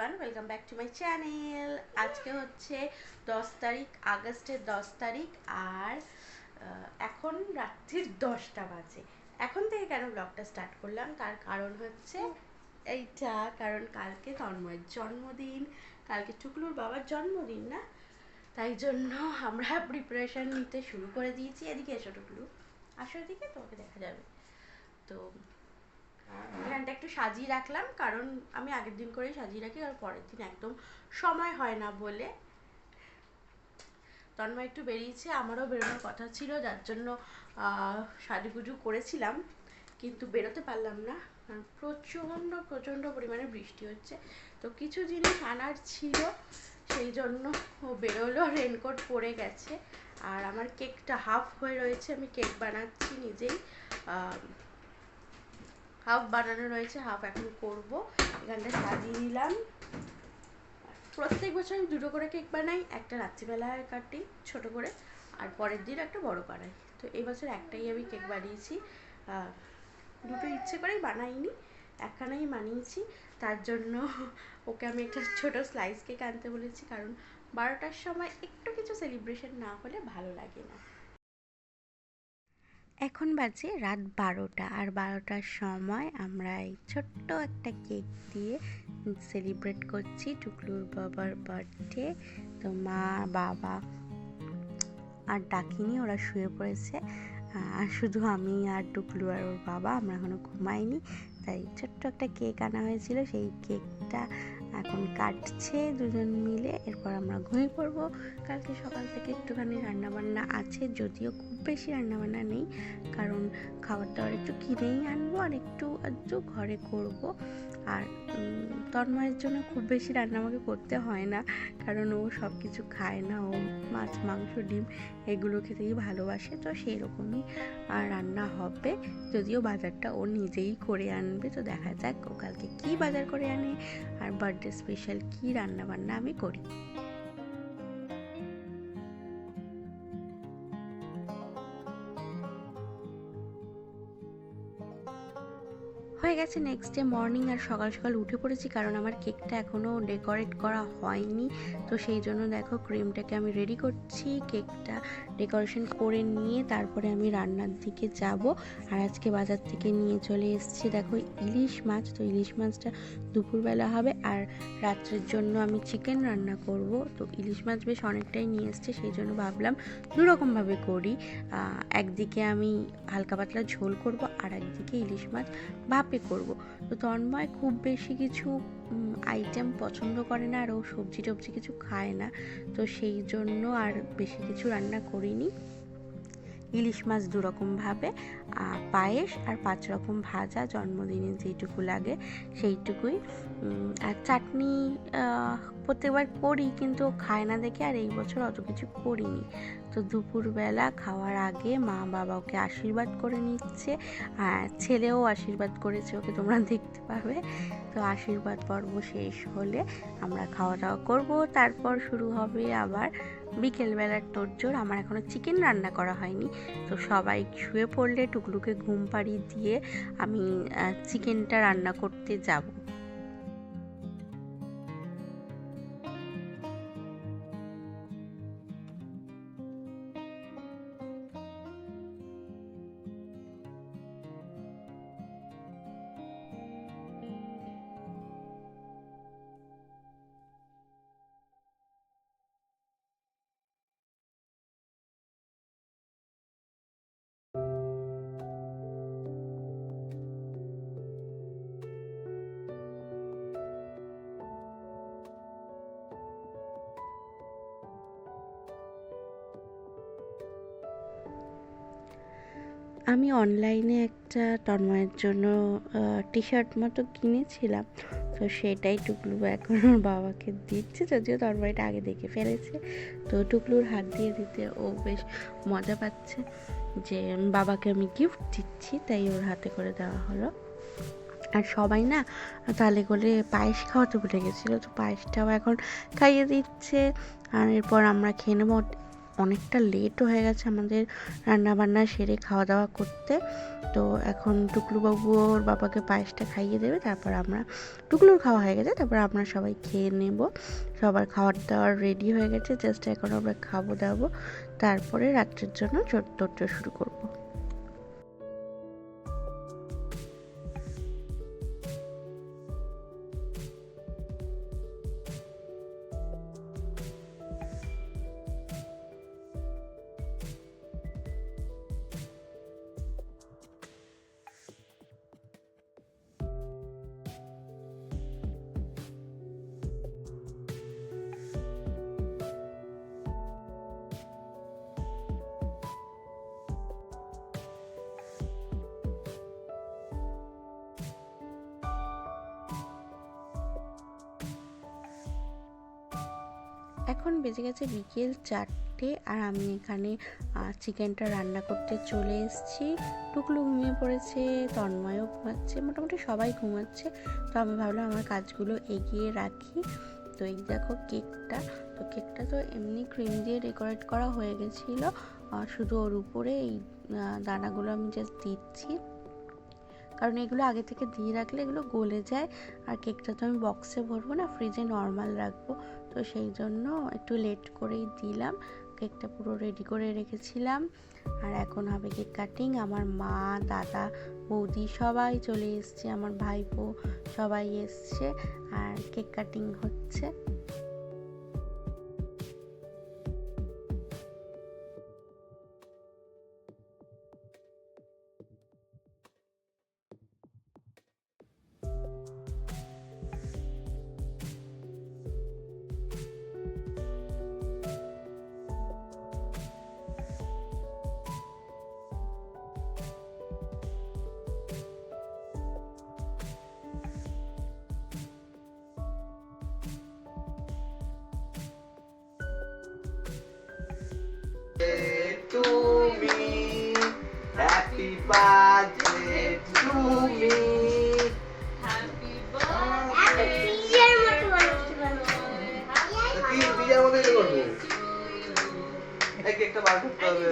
Everyone welcome back to my channel আজকে হচ্ছে দশ তারিখ, আগস্টের দশ তারিখ, আর এখন রাত্রির দশটা বাজে। এখন থেকে কেন ব্লগটা স্টার্ট করলাম? তার কারণ হচ্ছে এইটা, কারণ কালকে তন্ময়ের জন্মদিন। কালকে টুকলুর বাবার জন্মদিন না? তাই জন্য আমরা প্রিপারেশন নিতে শুরু করে দিয়েছি। এদিকে এসো টুকলু। আসো এদিকে, তোমাকে দেখা যাবে। তো এখানটা একটু সাজিয়ে রাখলাম, কারণ আমি আগের দিন করেই সাজিয়ে রাখি আর পরের দিন একদম সময় হয় না বলে। তন্ময় একটু বেরিয়েছে, আমারও বেরোনোর কথা ছিল, যার জন্য সাজুগুজু করেছিলাম, কিন্তু বেরোতে পারলাম না। কারণ প্রচণ্ড প্রচণ্ড পরিমাণে বৃষ্টি হচ্ছে। তো কিছু জিনিস আনার ছিল, সেই জন্য ও বেরোলো রেনকোট পরে গেছে। আর আমার কেকটা হাফ হয়ে রয়েছে, আমি কেক বানাচ্ছি নিজেই। হাফ বানানো রয়েছে হাফ এখন করব। এখানটা সাজিয়ে দিলাম প্রত্যেক বছর আমি দুটো করে কেক বানাই, একটা রাত্রিবেলায় কাটি ছোট করে, আর পরের দিন একটা বড় বানাই তো এই বছর একটাই আমি কেক বানিয়েছি। দুটো ইচ্ছে করেই বানাইনি, একখানাই বানিয়েছি। তার জন্য ওকে আমি একটা ছোট স্লাইস কেক আনতে বলেছি, কারণ বারোটার সময় একটু কিছু সেলিব্রেশন না হলে ভালো লাগে না। এখন বাজে রাত বারোটা আর বারোটার সময় আমরা এই ছোট্ট একটা কেক দিয়ে সেলিব্রেট করছি টুকলুর বাবার বার্থডে তো মা, বাবা আর ডাকিনি, ওরা শুয়ে পড়েছে। আর শুধু আমি আর টুকলু আর ওর বাবা, আমরা এখনও ঘুমাইনি। তাই ছোট্ট একটা কেক আনা হয়েছিল, সেই কেকটা এখন কাটছে দুজন মিলে। এরপর আমরা ঘুমিয়ে পড়ব। কালকে সকাল থেকে একটুখানি রান্নাবান্না আছে, যদিও বেশি রান্নাবান্না নেই। কারণ খাবার দাবার একটু কিনেই আনব আর একটু আধটু ঘরে করব। আর তন্ময়ের জন্য খুব বেশি রান্না আমাকে করতে হয় না। কারণ ও সব কিছু খায় না। ও মাছ, মাংস, ডিম এগুলো খেতেই ভালোবাসে। তো সেই রকমই আর রান্না হবে। যদিও বাজারটা ও নিজেই করে আনবে। তো দেখা যাক ও কালকে কী বাজার করে আনে আর বার্থডে স্পেশাল কী রান্না বান্না আমি করি। হয়ে গেছে নেক্সট ডে মর্নিং আর সকাল সকাল উঠে পড়েছি কারণ আমার কেকটা এখনও ডেকোরেট করা হয়নি। তো সেই জন্য দেখো ক্রিমটাকে আমি রেডি করছি কেকটা ডেকোরেশন করে নিয়ে তারপরে আমি রান্নার দিকে যাব। আর আজকে বাজার থেকে নিয়ে চলে এসেছি। দেখো ইলিশ মাছ, তো ইলিশ মাছটা দুপুরবেলা হবে আর রাত্রের জন্য আমি চিকেন রান্না করব। তো ইলিশ মাছ বেশ অনেকটাই নিয়ে এসছে, সেই জন্য ভাবলাম দুরকমভাবে করি। একদিকে আমি হালকা পাতলা ঝোল করব আর একদিকে ইলিশ মাছ ভাপে করব। তন্ময় খুব বেশি কিছু আইটেম পছন্দ করে না আর ও সবজি টবজি কিছু খায় না। তো সেই জন্য আর বেশি কিছু রান্না করিনি। ইলিশ মাছ দুরকমভাবে পায়েস আর পাঁচ রকম ভাজা জন্মদিনে যেইটুকু লাগে সেইটুকুই। আর চাটনি প্রত্যেকবার করি কিন্তু খায় না দেখে আর এই বছর অত কিছু করিনি। তো দুপুরবেলা খাওয়ার আগে মা বাবা ওকে আশীর্বাদ করে নিচ্ছে, আর ছেলেও আশীর্বাদ করেছে, ওকে তোমরা দেখতে পাবে। তো আশীর্বাদ পর্ব শেষ হলে আমরা খাওয়া দাওয়া করব। তারপর শুরু হবে আবার বিকেলবেলার তোরজোর আমার এখনও চিকেন রান্না করা হয়নি। তো সবাই শুয়ে পড়লে টুকলুকে ঘুম পাড়ি দিয়ে আমি চিকেনটা রান্না করতে যাব। আমি অনলাইনে একটা তন্ময়ের জন্য টি শার্ট মতো কিনেছিলাম। তো সেটাই টুকলু এখন ওর বাবাকে দিচ্ছে, যদিও তন্ময়টা আগে দেখে ফেলেছে। তো টুকলুর হাত দিয়ে দিতে ও বেশ মজা পাচ্ছে যে, বাবাকে আমি গিফট দিচ্ছি, তাই ওর হাতে করে দেওয়া হলো। আর সবাই না, তালে করে পায়েস খাওয়াতে ভুলে গেছিল, তো পায়েসটাও এখন খাইয়ে দিচ্ছে। আর এরপর আমরা খেয়ে নেব অনেকটা লেটও হয়ে গেছে আমাদের রান্না বান্না সেরে খাওয়া দাওয়া করতে। তো এখন টুকলুবাবু ওর বাবাকে পায়েসটা খাইয়ে দেবে, তারপর আমরা টুকলুর খাওয়া হয়ে গেছে, তারপর আমরা সবাই খেয়ে নেব। সবার খাওয়ার দাওয়ার রেডি হয়ে গেছে জাস্ট এখন আমরা খাব দাবো তারপরে রাত্রের জন্য চট্টর শুরু করব। এখন বেজে গেছে বিকেল চারটে আর আমি এখানে চিকেনটা রান্না করতে চলে এসেছি। টুকলু ঘুমিয়ে পড়েছে, তন্ময়ও ঘুমাচ্ছে, মোটামুটি সবাই ঘুমাচ্ছে। তো আমি ভাবলাম আমার কাজগুলো এগিয়ে রাখি। তো এই দেখো কেকটা, তো কেকটা তো এমনি ক্রিম দিয়ে ডেকোরেট করা হয়ে গেছিল। শুধু ওর উপরে এই দানাগুলো আমি জাস্ট দিচ্ছি। কারণ এগুলো আগে থেকে দিয়ে রাখলে এগুলো গলে যায়। আর কেকটা তো আমি বক্সে ভরবো না ফ্রিজে নর্মাল রাখব। তো সেই জন্য একটু লেট করেই দিলাম। কেকটা পুরো রেডি করে রেখেছিলাম। আর এখন হবে কেক কাটিং আমার মা, দাদা, বৌদি সবাই চলে এসছে, আমার ভাইপো সবাই এসছে। আর কেক কাটিং হচ্ছে। Birthday to me. তো কি বিয়ের মধ্যে এটা করব এই কেকটা বার করতে হবে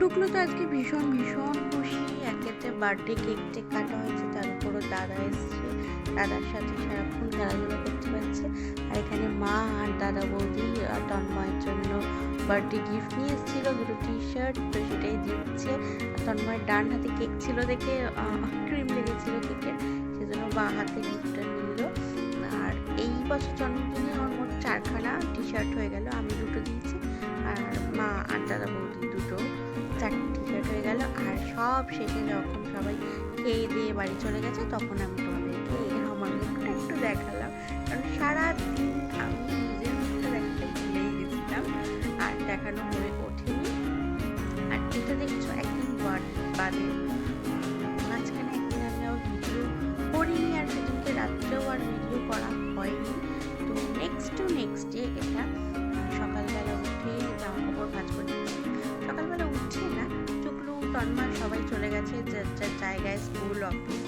টুকলো তো আজকে ভীষণ ভীষণ খুশি। একেতে বার্থডে কেক টেক কাটা হয়েছে তার উপরও দাদা এসছে। দাদার সাথে সারাক্ষণ খেলাধুলা করতে পারছে। আর এখানে মা আর দাদা বৌদি তন্ময়ের জন্য বার্থডে গিফট নিয়ে এসেছিল, দুটো টি শার্ট তো সেটাই দিচ্ছে। তন্ময়ের ডান হাতে কেক ছিল দেখে ক্রিম লেগেছিল কেকের সেজন্য বা হাতে গিফটটা নিল। আর এই বছর জন্মদিনে আমার মোট চারখানা টি শার্ট হয়ে গেল। আমি সব শেষে যখন সবাই খেয়ে দিয়ে বাড়ি চলে গেছে, তখন আমি তোমাদেরকে এই মুখটা একটু দেখালাম। কারণ সারাদিন আমি নিজের মুখটা দেখাতে ভুলেই গেছিলাম, আর দেখানো হয়ে ওঠেনি। আর এটা দেখছ, একদিন বাদ- মাঝখানে একদিন আমি আবার ভিডিও করিনি, আর সেদিনকে রাত্রেও আর ভিডিও করা হয়নি। তো নেক্সট টু নেক্সট ডে এটা, সকালবেলা উঠে জামা কাপড় ভাঁজ করে সকালবেলা তন্ময় সবাই চলে গেছে যার যার জায়গায় স্কুল অফিস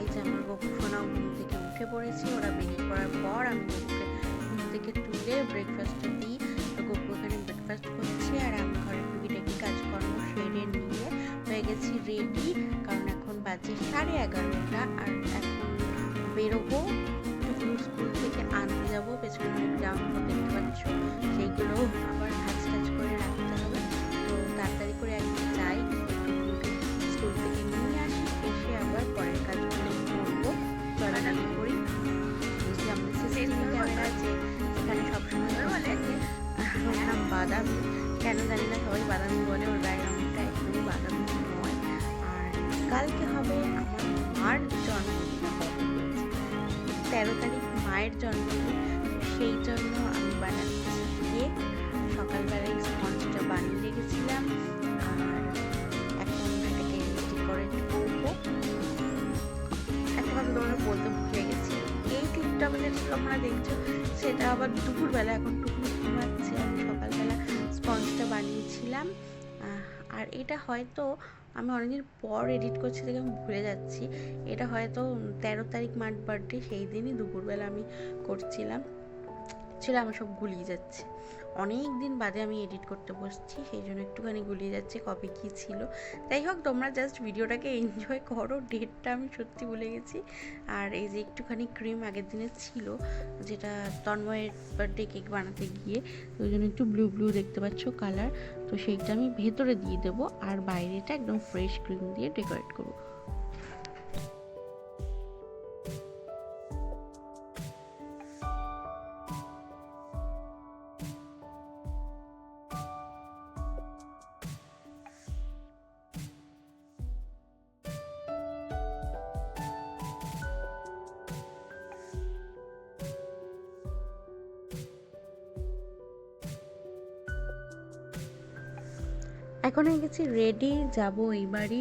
এই যে আমার গপু সোনাও ঘুম থেকে উঠে পড়েছি, ওরা বেরিয়ে পড়ার পর আমি গপুকে ঘুম থেকে তুলে ব্রেকফাস্টটা দিই। তো গপু এখানে ব্রেকফাস্ট করছে আর আমি ঘরে টুকিটাকি কাজকর্ম সেরে নিয়ে হয়ে গেছি রেডি কারণ এখন বাজে সাড়ে এগারোটা আর এখন বেরোবো। তেরো তারিখ মায়ের জন্মদিন সেই জন্য আমি বানাচ্ছি কেক। সকালবেলায় স্পঞ্জটা বানিয়ে রেখেছিলাম, আর এখন এটাকে করব। কথা তোমাদের বলতে ভুলে গেছি। এই টিপটপে যেটা তোমরা দেখছ, সেটা আবার দুপুরবেলা এখন টুকু ঘুমাচ্ছে। আমি সকালবেলা স্পঞ্জটা বানিয়েছিলাম। আর এটা হয়তো আমি অনেকদিন পর এডিট করছি দেখে আমি ভুলে যাচ্ছি। এটা হয়তো তেরো তারিখ মার বার্থডে সেই দিনই দুপুরবেলা আমি করছিলাম। ছিল আমার সব গুলিয়ে যাচ্ছে। অনেক দিন বাদে আমি এডিট করতে বসছি, সেই জন্য একটুখানি গুলিয়ে যাচ্ছে, কবে কী ছিল। যাই হোক, তোমরা জাস্ট ভিডিওটাকে এনজয় করো ডেটটা আমি সত্যি ভুলে গেছি। আর এই যে একটুখানি ক্রিম আগের দিনে ছিল, যেটা তন্ময়ের বার্থডে কেক বানাতে গিয়ে, ওই জন্য একটু ব্লু ব্লু দেখতে পাচ্ছ কালার তো সেইটা আমি ভেতরে দিয়ে দেবো আর বাইরেটা একদম ফ্রেশ ক্রিম দিয়ে ডেকোরেট করব। এখন হয়ে গেছি রেডি যাব এইবারই।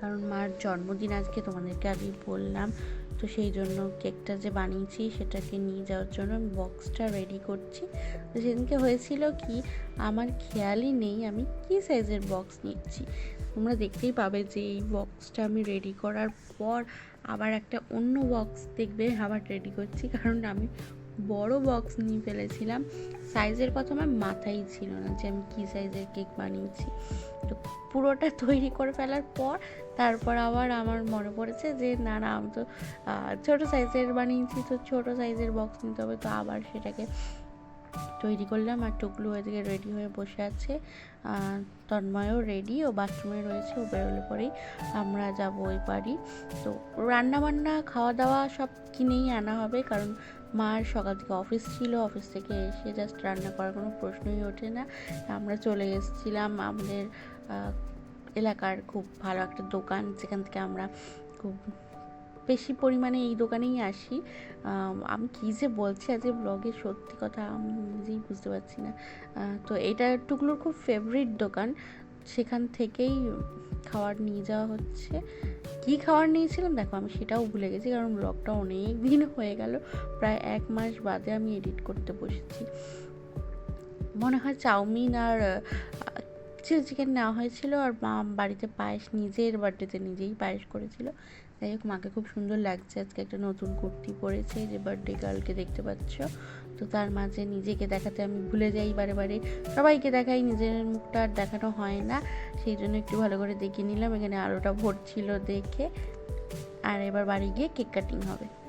কারণ মার জন্মদিন আজকে, তোমাদেরকে আমি বললাম। তো সেই জন্য কেকটা যে বানিয়েছি, সেটাকে নিয়ে যাওয়ার জন্য আমি বক্সটা রেডি করছি। তো সেদিনকে হয়েছিল কি, আমার খেয়ালই নেই, আমি কি সাইজের বক্স নিচ্ছি। তোমরা দেখতেই পাবে যে এই বক্সটা আমি রেডি করার পর আবার একটা অন্য বক্স দেখবে, আবার রেডি করছি। কারণ আমি বড় বক্স নিয়ে ফেলেছিলাম। সাইজের কথা আমার মাথায় ছিল না যে আমি কী সাইজের কেক বানিয়েছি। তো পুরোটা তৈরি করে ফেলার পর তারপর আবার আমার মনে পড়েছে যে, না না, আমি তো ছোটো সাইজের বানিয়েছি, তো ছোটো সাইজের বক্স নিতে হবে। তো আবার সেটাকে তৈরি করলাম আর টুকলু এদিকে রেডি হয়ে বসে আছে। তন্ময়ও রেডি ও বাথরুমে রয়েছে, ও বেরোলে পরেই আমরা যাব ওই বাড়ি। তো রান্না বান্না খাওয়া দাওয়া সব কিনেই আনা হবে, কারণ মার সকাল থেকে অফিস ছিল অফিস থেকে এসে জাস্ট রান্না করার কোনো প্রশ্নই ওঠে না। আমরা চলে এসেছিলাম আমাদের এলাকার খুব ভালো একটা দোকান, যেখান থেকে আমরা খুব বেশি পরিমাণে এই দোকানেই আসি। আমি কী যে বলছি আজ ব্লগে সত্যি কথা আমি নিজেই বুঝতে পারছি না। তো এটা টুকলুর খুব ফেভারিট দোকান। সেখান থেকেই খাবার নিয়ে যাওয়া হচ্ছে। কী খাবার নিয়েছিলাম? দেখো, আমি সেটাও ভুলে গেছি কারণ ব্লগটা অনেক দিন হয়ে গেল। প্রায় এক মাস বাদে আমি এডিট করতে বসেছি। মনে হয় চাউমিন আর চিলি চিকেন নেওয়া হয়েছিল আর মা বাড়িতে পায়েস নিজের বার্থডেতে নিজেই পায়েস করেছিল। যাই হোক, মাকে খুব সুন্দর লাগছে। আজকে একটা নতুন কুর্তি পরেছে। যে বার্থডে গার্লকে দেখতে পাচ্ছ। তো তার মাঝে নিজেকে দেখাতে আমি ভুলে যাই বারে বারে। সবাইকে দেখাই, নিজের মুখটা আর দেখানো হয় না। সেই জন্য একটু ভালো করে দেখে নিলাম। এখানে আলোটা ভরছিল দেখে। আর এবার বাড়ি গিয়ে কেক কাটিং হবে।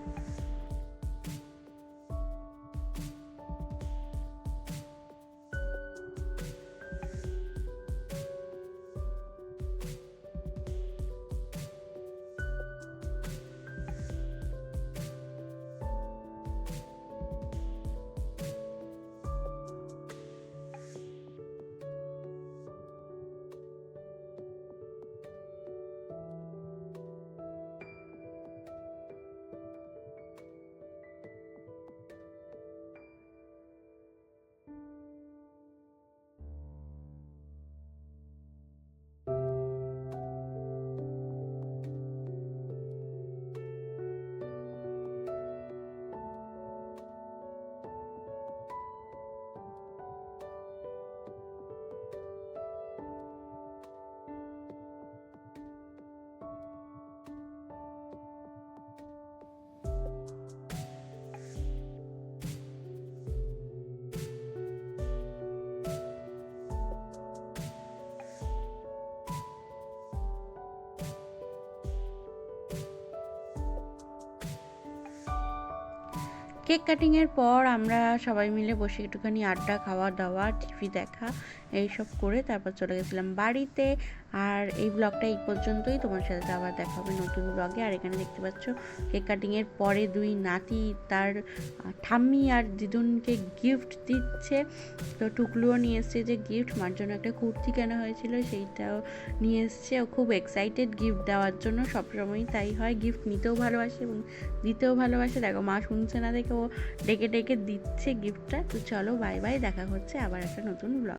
কেক কাটিংয়ের পর আমরা সবাই মিলে বসে একটুখানি আড্ডা খাওয়া দাওয়া টিভি দেখা। এইসব করে তারপর চলে গেছিলাম বাড়িতে। আর এই ব্লগটা এই পর্যন্তই। তোমার সাথে আবার দেখা হবে নতুন ব্লগে আর এখানে দেখতে পাচ্ছ কেক কাটিংয়ের পরে দুই নাতি তার ঠাম্মি আর দিদুনকে গিফট দিচ্ছে। তো টুকলুও নিয়ে এসছে যে গিফট মার জন্য একটা কুর্তি কেনা হয়েছিল, সেইটাও নিয়ে এসছে। ও খুব এক্সাইটেড গিফট দেওয়ার জন্য। সবসময়ই তাই হয়। গিফট নিতেও ভালোবাসে এবং দিতেও ভালোবাসে। দেখো, মা শুনছে না দেখে ও ডেকে ডেকে দিচ্ছে গিফটটা তো চলো বাই বাই দেখা হচ্ছে আবার একটা নতুন ব্লগ